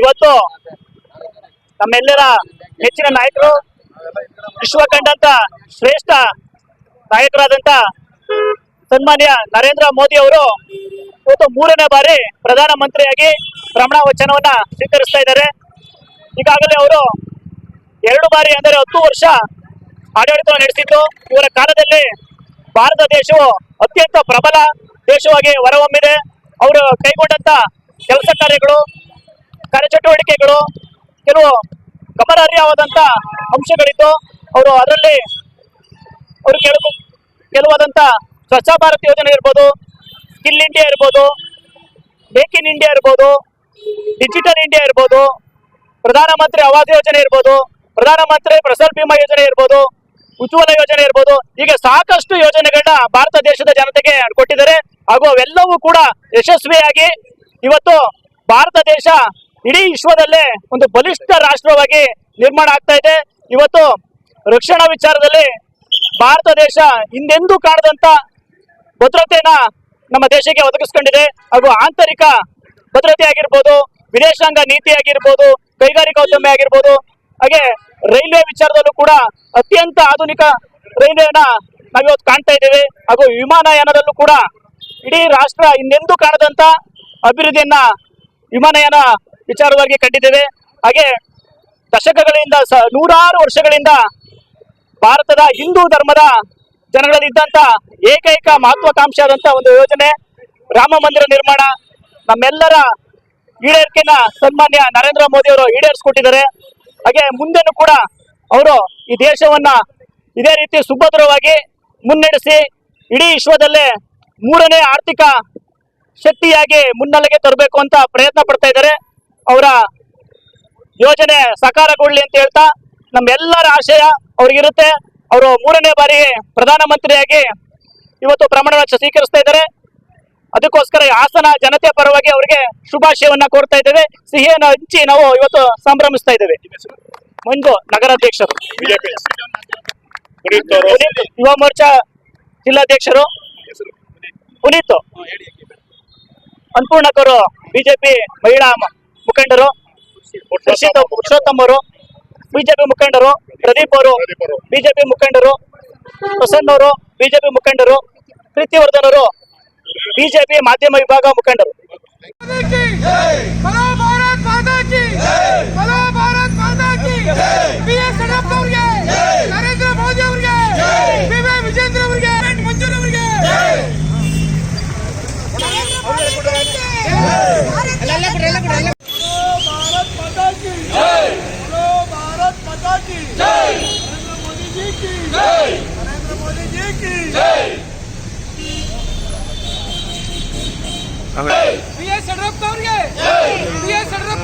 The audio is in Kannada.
ಇವತ್ತು ನಮ್ಮೆಲ್ಲರ ಹೆಚ್ಚಿನ ನಾಯಕರು ವಿಶ್ವ ಕಂಡಂತ ಶ್ರೇಷ್ಠ ನಾಯಕರಾದಂತ ಸನ್ಮಾನ್ಯ ನರೇಂದ್ರ ಮೋದಿ ಅವರು ಇವತ್ತು ಮೂರನೇ ಬಾರಿ ಪ್ರಧಾನ ಮಂತ್ರಿಯಾಗಿ ಪ್ರಮಾಣ ವಚನವನ್ನ ಸ್ವೀಕರಿಸ್ತಾ ಇದ್ದಾರೆ. ಈಗಾಗಲೇ ಅವರು ಎರಡು ಬಾರಿ ಅಂದರೆ ಹತ್ತು ವರ್ಷ ಆಡಳಿತ ನಡೆಸಿದ್ದು ಇವರ ಕಾಲದಲ್ಲಿ ಭಾರತ ದೇಶವು ಅತ್ಯಂತ ಪ್ರಬಲ ದೇಶವಾಗಿ ಹೊರಹೊಮ್ಮಿದೆ. ಅವರು ಕೈಗೊಂಡಂತ ಕೆಲಸ ಕಾರ್ಯಗಳು, ಕಾರ್ಯಚಟುವಟಿಕೆಗಳು, ಕೆಲವು ಗಮನಾರ್ಹವಾದಂತ ಅಂಶಗಳಿದ್ದು, ಅವರು ಅದರಲ್ಲಿ ಅವರು ಕೆಲವು, ಕೆಲವಾದಂತ ಸ್ವಚ್ಛ ಭಾರತ್ ಯೋಜನೆ ಇರ್ಬೋದು, ಸ್ಕಿಲ್ ಇಂಡಿಯಾ ಇರ್ಬೋದು, ಮೇಕ್ ಇನ್ ಇಂಡಿಯಾ ಇರ್ಬೋದು, ಡಿಜಿಟಲ್ ಇಂಡಿಯಾ ಇರ್ಬೋದು ಪ್ರಧಾನಮಂತ್ರಿ ಆವಾಸ್ ಯೋಜನೆ ಇರ್ಬೋದು ಪ್ರಧಾನಮಂತ್ರಿ ಫಸಲ್ ಭೀಮಾ ಯೋಜನೆ ಇರ್ಬೋದು, ಉಜ್ವಲ ಯೋಜನೆ ಇರ್ಬೋದು ಹೀಗೆ ಸಾಕಷ್ಟು ಯೋಜನೆಗಳನ್ನ ಭಾರತ ದೇಶದ ಜನತೆಗೆ ಕೊಟ್ಟಿದ್ದಾರೆ, ಹಾಗೂ ಅವೆಲ್ಲವೂ ಕೂಡ ಯಶಸ್ವಿಯಾಗಿ ಇವತ್ತು ಭಾರತ ದೇಶ ಇಡೀ ವಿಶ್ವದಲ್ಲೇ ಒಂದು ಬಲಿಷ್ಠ ರಾಷ್ಟ್ರವಾಗಿ ನಿರ್ಮಾಣ ಆಗ್ತಾ ಇದೆ. ಇವತ್ತು ರಕ್ಷಣಾ ವಿಚಾರದಲ್ಲಿ ಭಾರತ ದೇಶ ಹಿಂದೆಂದೂ ಕಾಣದಂತ ಭದ್ರತೆಯನ್ನ ನಮ್ಮ ದೇಶಕ್ಕೆ ಒದಗಿಸ್ಕೊಂಡಿದೆ. ಹಾಗೂ ಆಂತರಿಕ ಭದ್ರತೆ ಆಗಿರ್ಬೋದು, ವಿದೇಶಾಂಗ ನೀತಿ ಆಗಿರ್ಬೋದು ಕೈಗಾರಿಕೋದ್ಯಮ ಆಗಿರ್ಬೋದು, ಹಾಗೆ ರೈಲ್ವೆ ವಿಚಾರದಲ್ಲೂ ಕೂಡ ಅತ್ಯಂತ ಆಧುನಿಕ ರೈಲ್ವೆಯನ್ನ ನಾವಿವತ್ತು ಕಾಣ್ತಾ ಇದ್ದೇವೆ. ಹಾಗೂ ವಿಮಾನಯಾನದಲ್ಲೂ ಕೂಡ ಇಡೀ ರಾಷ್ಟ್ರ ಇನ್ನೆಂದೂ ಕಾಣದಂತ ಅಭಿವೃದ್ಧಿಯನ್ನ ವಿಮಾನಯಾನ ವಿಚಾರವಾಗಿ ಕಂಡಿದ್ದೇವೆ. ಹಾಗೆ ದಶಕಗಳಿಂದ ನೂರಾರು ವರ್ಷಗಳಿಂದ ಭಾರತದ ಹಿಂದೂ ಧರ್ಮದ ಜನಗಳಲ್ಲಿ ಇದ್ದಂತ ಏಕೈಕ ಮಹತ್ವಾಕಾಂಕ್ಷೆ ಒಂದು ಯೋಜನೆ, ರಾಮ ಮಂದಿರ ನಿರ್ಮಾಣ. ನಮ್ಮೆಲ್ಲರ ಈಡೇರಿಕೆನ ಸನ್ಮಾನ್ಯ ನರೇಂದ್ರ ಮೋದಿ ಅವರು ಈಡೇರಿಸ್ಕೊಟ್ಟಿದ್ದಾರೆ. ಹಾಗೆ ಮುಂದೆನೂ ಕೂಡ ಅವರು ಈ ದೇಶವನ್ನ ಇದೇ ರೀತಿ ಸುಭದ್ರವಾಗಿ ಮುನ್ನಡೆಸಿ, ಇಡೀ ವಿಶ್ವದಲ್ಲೇ ಮೂರನೇ ಆರ್ಥಿಕ ಶಕ್ತಿಯಾಗಿ ಮುನ್ನೆಲೆಗೆ ತರಬೇಕು ಅಂತ ಪ್ರಯತ್ನ ಪಡ್ತಾ ಇದ್ದಾರೆ. ಅವರ ಯೋಜನೆ ಸಾಕಾರಗೊಳ್ಳಿ ಅಂತ ಹೇಳ್ತಾ ನಮ್ಮೆಲ್ಲರ ಆಶಯ ಅವ್ರಿಗಿರುತ್ತೆ. ಅವರು ಮೂರನೇ ಬಾರಿ ಪ್ರಧಾನಮಂತ್ರಿಯಾಗಿ ಇವತ್ತು ಪ್ರಮಾಣ ವಚನ ಸ್ವೀಕರಿಸ್ತಾ ಇದ್ದಾರೆ. ಅದಕ್ಕೋಸ್ಕರ ಹಾಸನ ಜನತೆ ಪರವಾಗಿ ಅವರಿಗೆ ಶುಭಾಶಯವನ್ನ ಕೋರ್ತಾ ಇದ್ದೇವೆ. ಸಿಹಿಯನ್ನು ಹಂಚಿ ನಾವು ಇವತ್ತು ಸಂಭ್ರಮಿಸ್ತಾ ಇದ್ದೇವೆ. ಮಂಜು ನಗರಾಧ್ಯಕ್ಷರು. ಯುವ ಮೋರ್ಚಾ ಜಿಲ್ಲಾಧ್ಯಕ್ಷರು. ಪುನೀತ್. ಅನ್ಪೂರ್ಣಕರು ಬಿಜೆಪಿ ಮಹಿಳಾ ಮುಖಂಡರು ಪುರುಷೋತ್ತಮರು ಬಿಜೆಪಿ ಮುಖಂಡರು, ಪ್ರದೀಪ್ ಅವರು ಪ್ರದೀಪ್ ಅವರು. ಬಿಜೆಪಿ ಮುಖಂಡರು, ಪ್ರಸನ್ನ ಅವರು, ಬಿಜೆಪಿ ಮುಖಂಡರು ಪ್ರೀತಿವರ್ಧನ್ ಅವರು ಬಿಜೆಪಿ ಮಾಧ್ಯಮ ವಿಭಾಗ ಮುಖಂಡರು नरेंद्र मोदी जी की ಬಿ ಎಸ್ ಯಡಿಯೂರಪ್ಪ ಅವರಿಗೆ ಬಿ ಎಸ್ ಯಡಿಯೂರಪ್ಪ